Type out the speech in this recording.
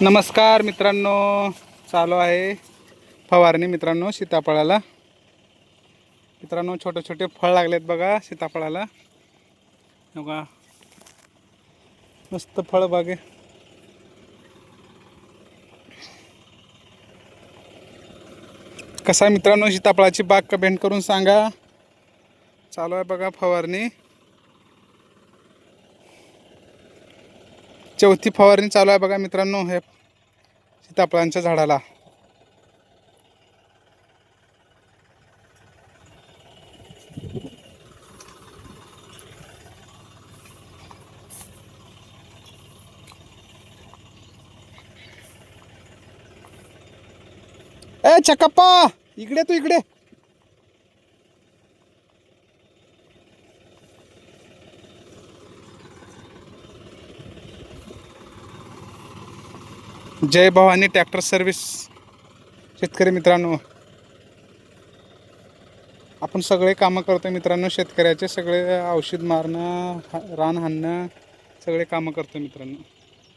नमस्कार मित्रांनो चालू आहे फवारणी मित्रांनो सीताफळाला. मित्रांनो छोटे छोटे फळ लागलेत बघा सीताफळाला. बघा. मस्त फळ बागे. कसा आहे मित्रांनो सीताफळाची बाग कमेंट करून सांगा. चालू आहे बघा फवारणी. चौथी फवारणी चालू आहे बघा मित्रांनो हे सीताफळांच्या झाडाला. ए चकप्पा इकडे तू इकडे जय भवानी ट्रॅक्टर सर्व्हिस. शेतकरी मित्रांनो आपण सगळे कामं करतो मित्रांनो शेतकऱ्याचे सगळे औषध मारणं रान हाणणं सगळे कामं करतो मित्रांनो.